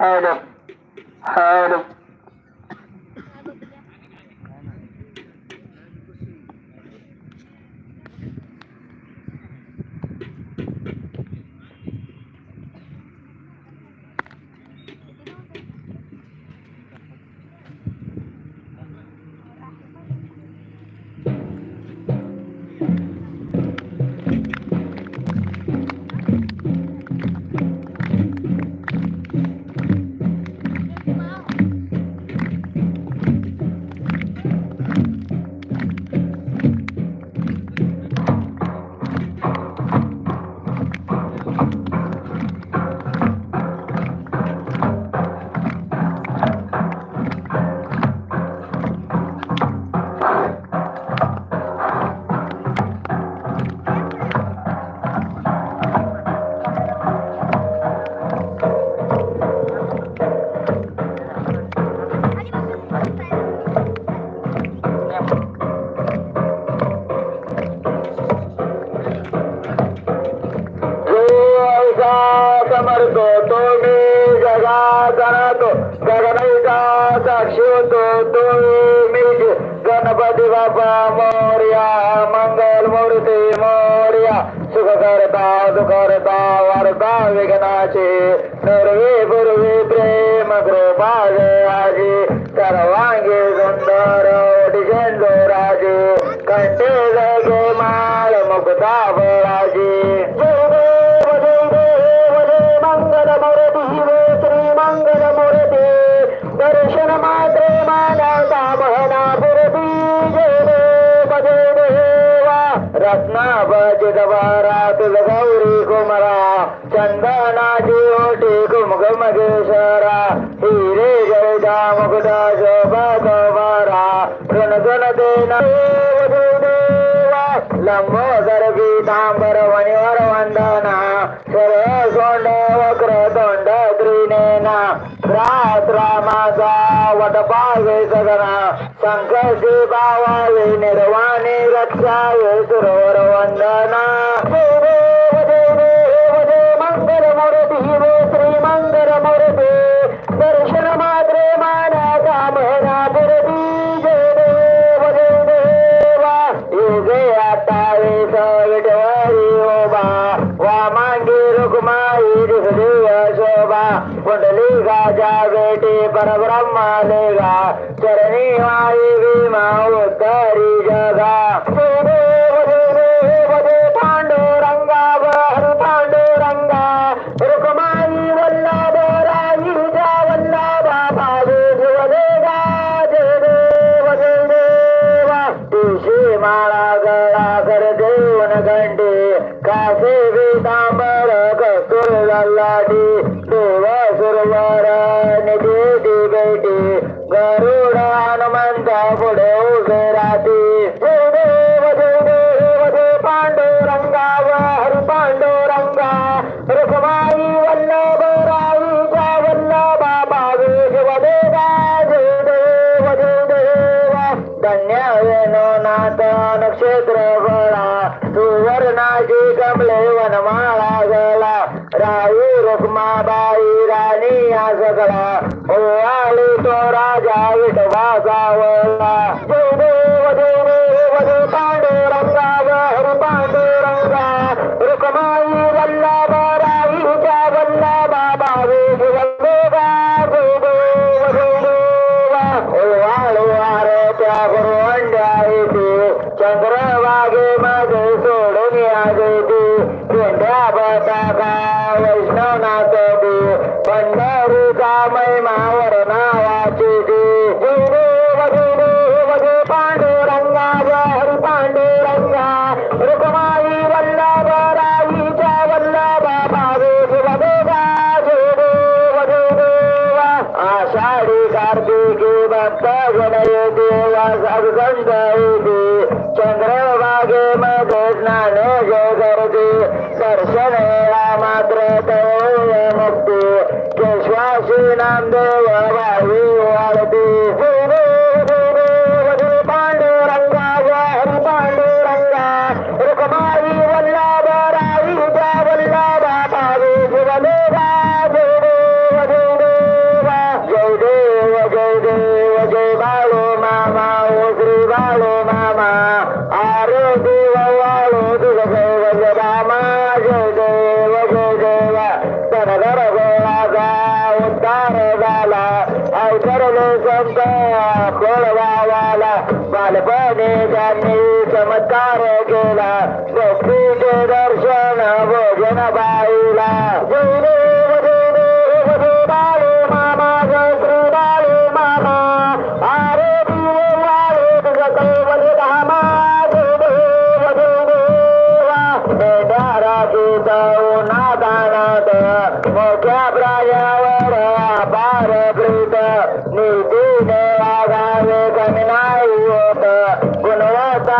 hai đập. Hai đập. ರತ್ನಭಜಿತವರಾತಿಲಗೌರಿ ಕುಮರ ಚಂದನಾಜಿಯೋಟಿ ಕುಮುಗ ಮಗೇಶ್ವರ ಹೀರೇ ಜಯದ ಮುಕುಟ Shobha Kumara ಋಣಗುಣದೇ Lambodara ಪೀತಾಂಬರ ಮಣಿವರ ವಂದನ ಸರೋ ಸೋಂಡ ವಕ್ರ ತೊಂಡ ತ್ರಿನೇನ ರಾತ್ರ ಮಾಸ ವಟ ಪಾಲ್ವೇ ಸದನ शंकर देवावे निर्वाणे रक्षावे सुरवर वंदना தாமரக சுருளாடி தேவ சுருவார நிதி पुढे उभे राहते. जेवढे वधे वधे पांडुरंगाव हर पांडुरंगा रुखमाई वल्लभ राई त्या वल्लभा भावेश वदेवा जेवढे वधे देवा धन्य वेणो नाथ नक्षत्र बळा सुवर्णाची कमले वनमाळा गळा. राई रुक्माबाई राणी या सगळा ओ आले तो राजा विठवा जावळ and blah, blah, blah, blah. There's no out. उपकार केला स्वस्तीचे दर्शन भोजन बाईला. मोठ्या प्रायावर बार प्रीत निर्दीन आगा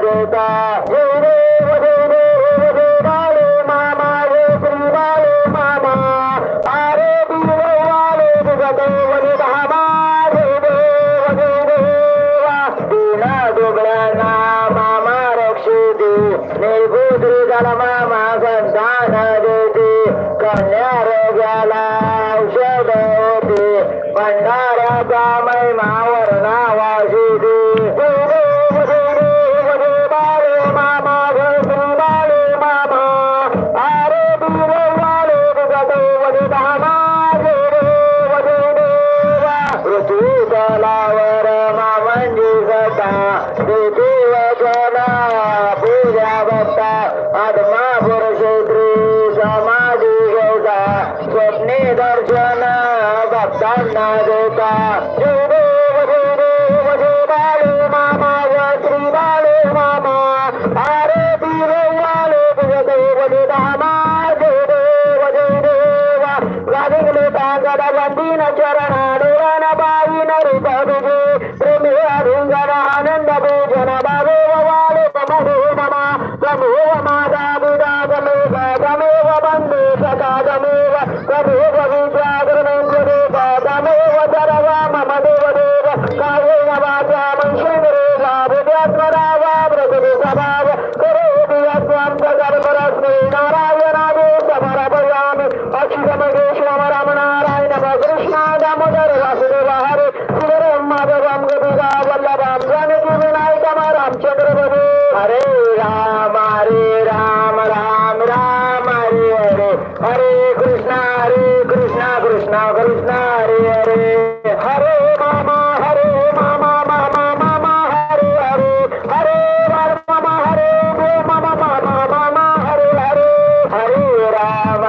देता हे रे रे रे रे बाले मामा रे श्री बाले मामा अरे बिरवाले जगते वरी बाबा रे रे रे रे तिला दुबळ्यांना मामा रक्षी दे निर्बुद्री झाला मामा संतान देते कन्या रोग्याला औषध होते भंडाऱ्याचा महिमा గడవందిన చరణాడురణ బాయిన రిపదిగి ప్రేమి అరుంగన ఆనంద భోజన భగోవాలి సమూహమ సమూహ మాదాభిరాగమే సగమేవ బంధు సకాగమేవ సమూహ విద్యాగరణం జరే సగమేవ జరవ మమ దేవ దేవ కాయేన వాచా మనుష్యం Tchau.